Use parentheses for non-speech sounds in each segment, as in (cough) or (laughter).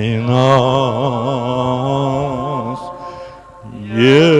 і нас. Єдино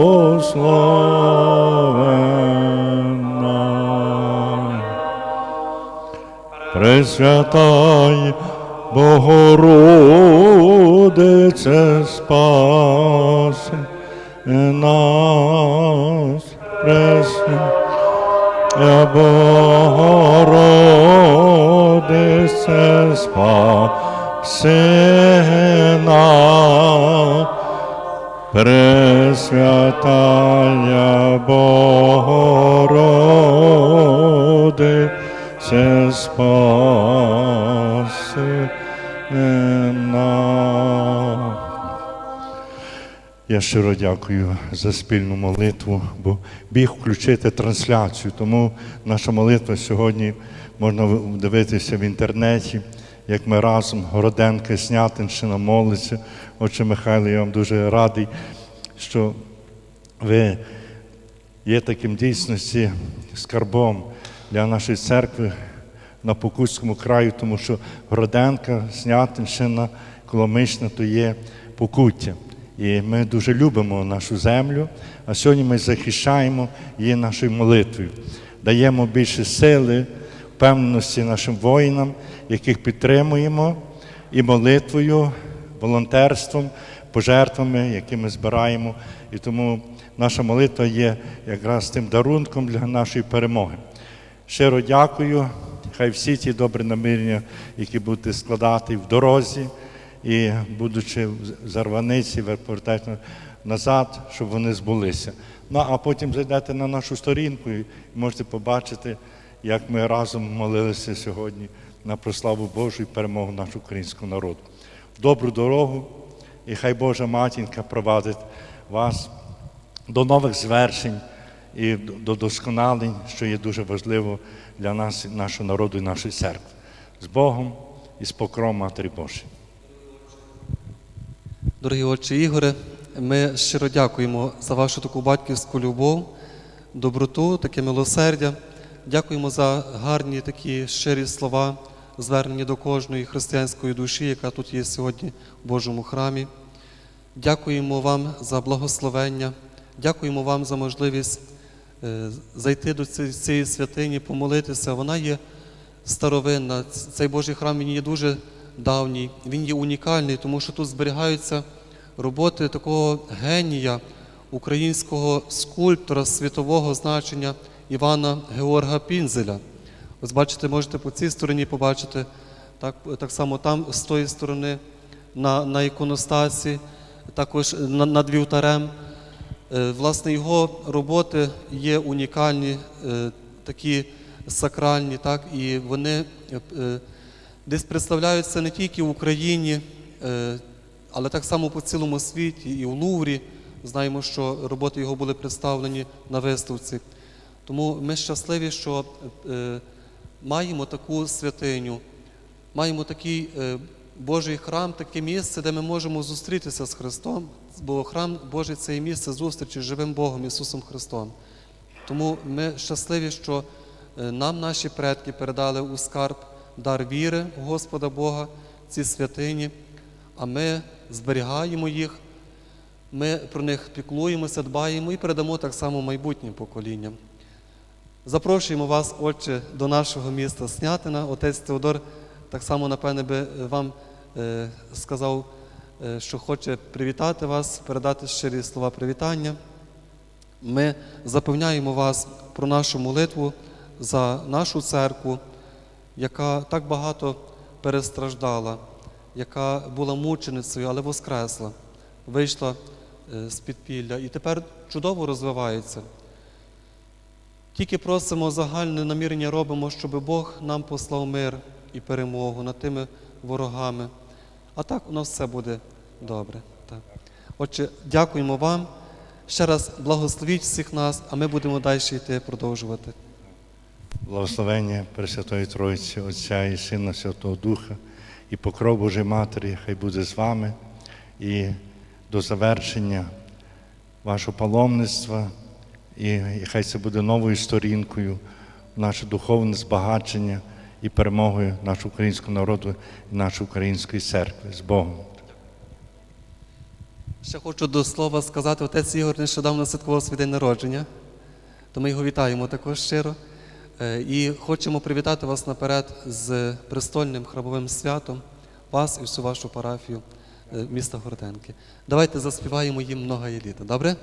благословенна Пресвятай Богородице спаси нас, Пресвятая Богородице спаси нас, Пресвятая Богородице спаси нас. Я щиро дякую за спільну молитву, бо біг включити трансляцію. Тому наша молитва сьогодні можна дивитися в інтернеті, як ми разом, Городенка, Снятинщина, молиться. Отче Михайло, я вам дуже радий, що ви є таким дійсності скарбом для нашої церкви на Покутському краю, тому що Городенка, Снятинщина, Коломишна то є покуття. І ми дуже любимо нашу землю, а сьогодні ми захищаємо її нашою молитвою, даємо більше сили, впевненості нашим воїнам, яких підтримуємо, і молитвою, волонтерством, пожертвами, які ми збираємо. І тому наша молитва є якраз тим дарунком для нашої перемоги. Щиро дякую. Хай всі ті добрі намірення, які будете складати в дорозі, і будучи в зарваниці, ви назад, щоб вони збулися. Ну а потім зайдете на нашу сторінку і можете побачити, як ми разом молилися сьогодні на прославу Божу і перемогу нашого українського народу. Добру дорогу, і хай Божа матінка провадить вас до нових звершень і до досконалень, що є дуже важливо для нас, нашого народу і нашої церкви. З Богом і з покром Матері Божої. Дорогі отче Ігоре, ми щиро дякуємо за вашу таку батьківську любов, доброту, таке милосердя. Дякуємо за гарні такі щирі слова, звернені до кожної християнської душі, яка тут є сьогодні в Божому храмі. Дякуємо вам за благословення, дякуємо вам за можливість е, зайти до цієї- святині, помолитися. Вона є старовинна. Цей Божий храм він є дуже давній, він є унікальний, тому що тут зберігаються роботи такого генія українського скульптора світового значення Івана Георга Пінзеля. Ось бачите, можете по цій стороні побачити, так, так само там з тої сторони на, на іконостасі, також над вівтарем. Е, Власне, його роботи є унікальні, е, такі сакральні, так, і вони е, десь представляються не тільки в Україні, але так само по цілому світі, і в Луврі. Знаємо, що роботи його були представлені на виставці. Тому ми щасливі, що е, маємо таку святиню, маємо такий е, Божий храм, таке місце, де ми можемо зустрітися з Христом, бо храм Божий це і місце зустрічі з живим Богом Ісусом Христом. Тому ми щасливі, що е, нам наші предки передали у скарб дар віри Господа Бога, ці святині, а ми зберігаємо їх, ми про них піклуємося, дбаємо і передамо так само майбутнім поколінням. Запрошуємо вас, Отче, до нашого міста Снятина. Отець Теодор так само, напевне, би вам е, сказав, е, що хоче привітати вас, передати щирі слова привітання. Ми запевняємо вас про нашу молитву за нашу церкву, яка так багато перестраждала, яка була мученицею, але воскресла, вийшла е, з підпілля і тепер чудово розвивається. Тільки просимо загальне намірення робимо, щоб Бог нам послав мир і перемогу над тими ворогами. А так у нас все буде добре. Так. Отже, дякуємо вам. Ще раз благословіть всіх нас, а ми будемо далі йти продовжувати. Благословення Пресвятої Троїці, Отця і Сина Святого Духа, і покров Божої Матері, хай буде з вами. І до завершення вашого паломництва, і, хай це буде новою сторінкою наше духовне збагачення і перемогою нашого українського народу і нашої української церкви з Богом. Ще хочу до слова сказати, отець Ігор нещодавно святкував свій день народження, то ми його вітаємо також щиро. Е, І хочемо привітати вас наперед з престольним храмовим святом, вас і всю вашу парафію е, міста Городенки. Давайте заспіваємо їм многая літа, добре?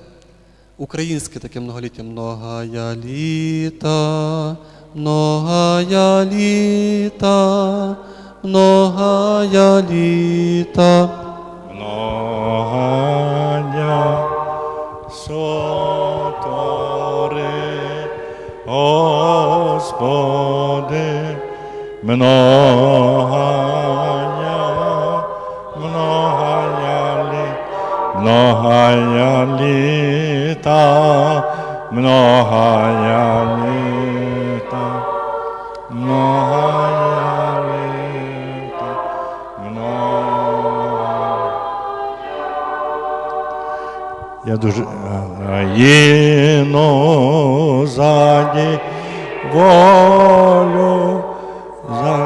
Українське таке многоліття. Многая літа, многая літа, многая літа. Многоня сотори, Господи, многоня, многоня літа, многоня літа, многоня літа, многоня я дуже Раїну заді волю за,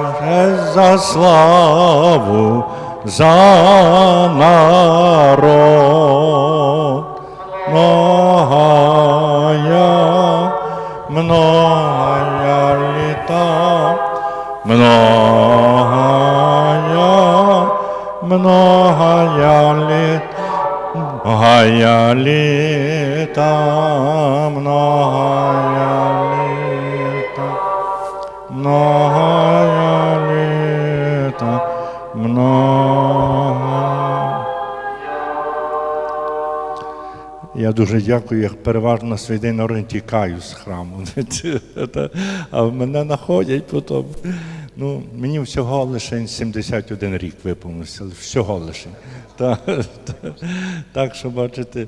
за славу, за народ. Многая, многая літа, многая, многая літа. Многая літа, многая літа, многая літа, много. Я дуже дякую, як переважно свій день народження тікаю з храму. (laughs) А мене знаходять потім. Ну, мені всього лише 71 рік виповнився, всього лише. Та, та, так що, бачите,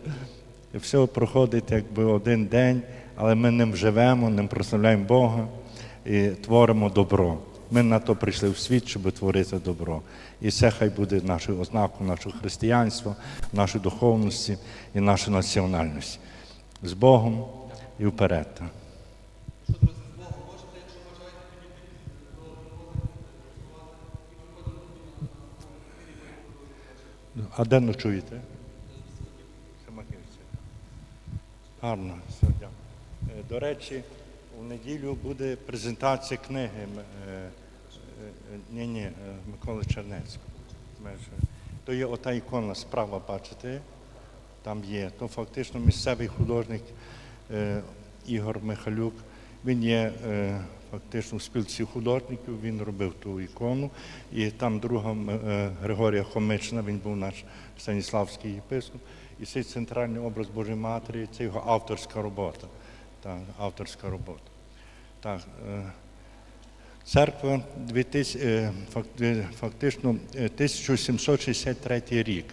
все проходить якби один день, але ми ним живемо, ним прославляємо Бога і творимо добро. Ми на то прийшли в світ, щоб творити добро. І це хай буде нашою ознакою нашого християнства, нашої духовності і нашої національності. З Богом і вперед. А де ночуєте? Гарно, все, дякую. Е, До речі, у неділю буде презентація книги м- е, е, ні, ні, Миколи Чернецького. То є ота ікона справа, бачите, там є. То фактично місцевий художник е, Ігор Михалюк. Він є е, фактично в спілці художників, він робив ту ікону. І там друга е, Григорія Хомична, він був наш Станіславський єпископ. І цей центральний образ Божої Матері це його авторська робота. Так, авторська робота. Так, е, Церква 2000, е, фак- е, фактично е, 1763 рік,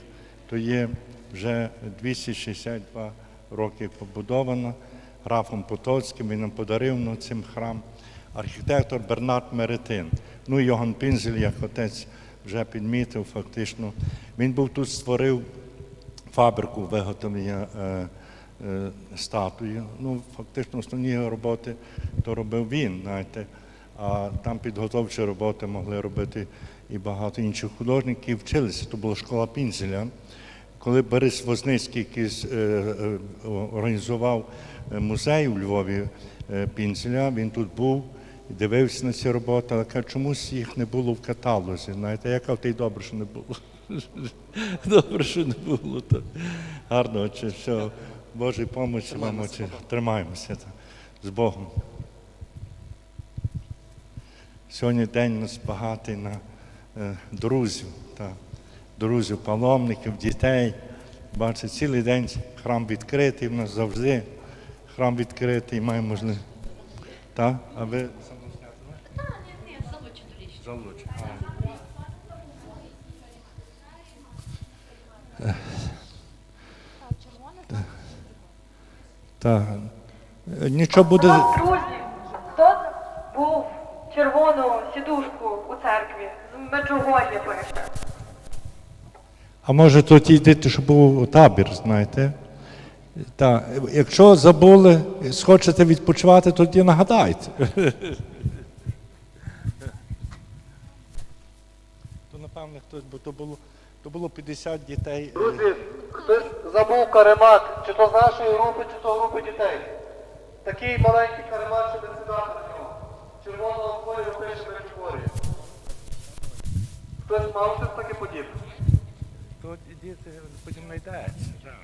то є вже 262 роки побудована графом Потоцьким, він нам подарив ну, цим храм. Архітектор Бернард Меретин. Ну Йоган Пінзель, як отець вже підмітив, фактично. Він був тут створив фабрику виготовлення е, статуї. Ну, фактично, основні роботи то робив він, знаєте. А там підготовчі роботи могли робити і багато інших художників. Вчилися, то була школа Пінзеля. Коли Борис Возницький якийсь, е, е, організував музей у Львові Пінзеля, він тут був і дивився на ці роботи, але каже, чомусь їх не було в каталозі. Знаєте, я кажу, «Та й добре, що не було. (laughs) Добре, що не було. Гарно, чи все Божої помочі вам Тримаємося. З Богом. Сьогодні день нас багатий на е, друзів, та, друзів, паломників, дітей. Бачите, цілий день храм відкритий, в нас завжди храм відкритий, має можливість. Так? А ви Залучі. Так. Нічого буде. Друзі, хто був червону сідушку у церкві? З Меджугор'я пише. А може тут йдете, щоб був табір, знаєте? Так. Якщо забули, схочете відпочивати, тоді нагадайте. (laughs) То напевно хтось, бо то було, то було 50 дітей. Друзі, хтось забув каремат, чи то з нашої групи, чи то групи дітей. Такий маленький каремат, що не сідати на нього. Червоного кольору пише на чуборі. Хтось мав щось таке подібне? То діти потім знайдеться.